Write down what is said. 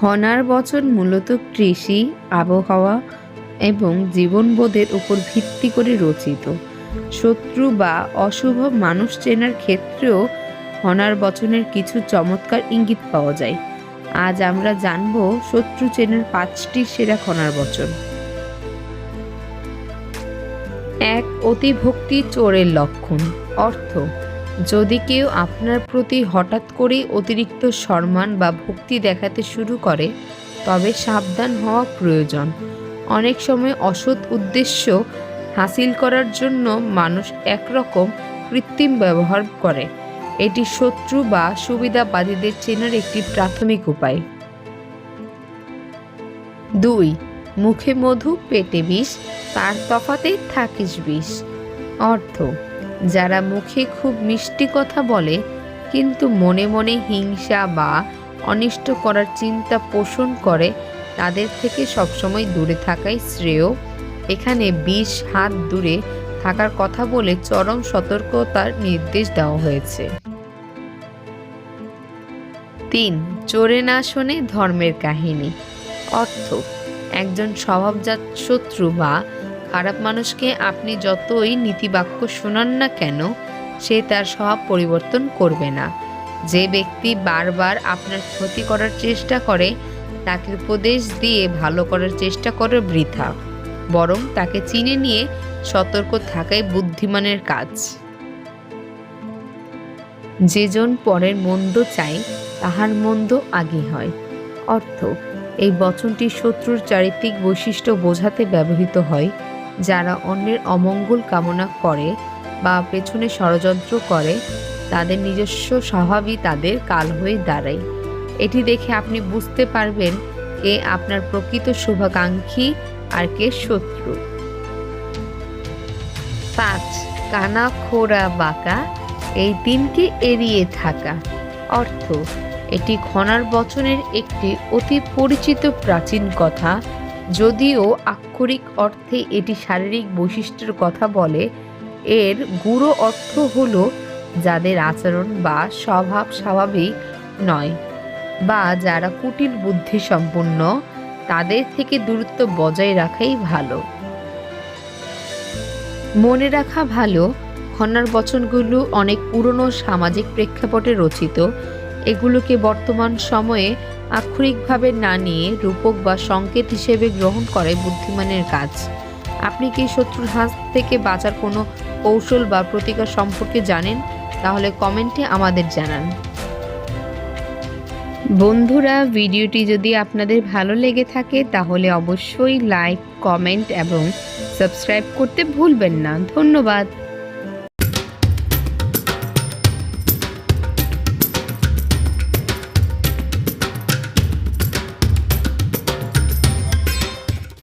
খনার বচন মূলত কৃষি, আবহাওয়া এবং জীবনবোধের উপর ভিত্তি করে রচিত। শত্রু বা অশুভ মানুষ চেনার ক্ষেত্রেও খনার বচনের কিছু চমৎকার ইঙ্গিত পাওয়া যায়। আজ আমরা জানব শত্রু চেনার পাঁচটি সেরা খনার বচন। এক, অতিভক্তি চোরের লক্ষণ। অর্থ যদি কেউ আপনার প্রতি হঠাৎ করেই অতিরিক্ত সম্মান বা ভক্তি দেখাতে শুরু করে, তবে সাবধান হওয়া প্রয়োজন। অনেক সময় অসৎ উদ্দেশ্য হাসিল করার জন্য মানুষ একরকম কৃত্রিম ব্যবহার করে। এটি শত্রু বা সুবিধাবাদীদের চেনার একটি প্রাথমিক উপায়। দুই, মুখে মধু, পেটে বিষ, তার তফাতে থাকিস বিষ। অর্থ যারা মুখে খুব মিষ্টি কথা বলে, কিন্তু মনে মনে হিংসা বা অনিষ্ট করার চিন্তা পোষণ করে, তাদের থেকে সবসময় দূরে থাকাই শ্রেয়। এখানে বিষ হাত দূরে থাকার কথা বলে চরম সতর্কতার নির্দেশ দেওয়া হয়েছে। তিন, চোরে না শোনে ধর্মের কাহিনী। অর্থ, একজন স্বভাবজাত শত্রু বা খারাপ মানুষকে আপনি যতই নীতিবাক্য শোনান না কেন, সে তার স্বভাব পরিবর্তন করবে না। যে ব্যক্তি বারবার আপনার ক্ষতি করার চেষ্টা করে, তাকে উপদেশ দিয়ে ভালো করার চেষ্টা করে বৃথা। বরং তাকে চিনে নিয়ে সতর্ক থাকাই বুদ্ধিমানের কাজ। যেজন পরের মন্দ চায়, তাহার মন্দ আগে হয়। অর্থ, এই বচনটি শত্রুর চারিত্রিক বৈশিষ্ট্য বোঝাতে ব্যবহৃত হয়। যারা অন্যের অমঙ্গল কামনা করে বা পেছনে ষড়যন্ত্র করে, তাদের নিজস্ব স্বভাবই তাদের কাল হয়ে দাঁড়ায়। এটি দেখে আপনি বুঝতে পারবেন কে আপনার প্রকৃত শুভাকাঙ্ক্ষী আর কে শত্রু। পাঁচ, কানা খোরা বাঁকা, এই দিনকে এড়িয়ে থাকা। অর্থ, এটি খনার বচনের একটি অতি পরিচিত প্রাচীন কথা যদিও আক্ষরিক অর্থে এটি শারীরিক বৈশিষ্ট্যের কথা বলে, এর গুঁড়ো অর্থ হল যাদের আচরণ বা স্বভাব স্বাভাবিক নয় বা যারা কুটিল বুদ্ধি সম্পন্ন, তাদের থেকে দূরত্ব বজায় রাখাই ভালো। মনে রাখা ভালো খনার বচনগুলো অনেক পুরনো সামাজিক প্রেক্ষাপটে রচিত এগুলোকে বর্তমান সময়ে আক্ষরিকভাবে না নিয়ে রূপক বা সংকেত হিসেবে গ্রহণ করে বুদ্ধিমানের কাজ। আপনি কি শত্রুর হাত থেকে বাঁচার কোনো কৌশল বা প্রতিকার সম্পর্কে জানেন? তাহলে কমেন্টে আমাদের জানান। বন্ধুরা, ভিডিওটি যদি আপনাদের ভালো লেগে থাকে, তাহলে অবশ্যই লাইক, কমেন্ট এবং সাবস্ক্রাইব করতে ভুলবেন না। ধন্যবাদ।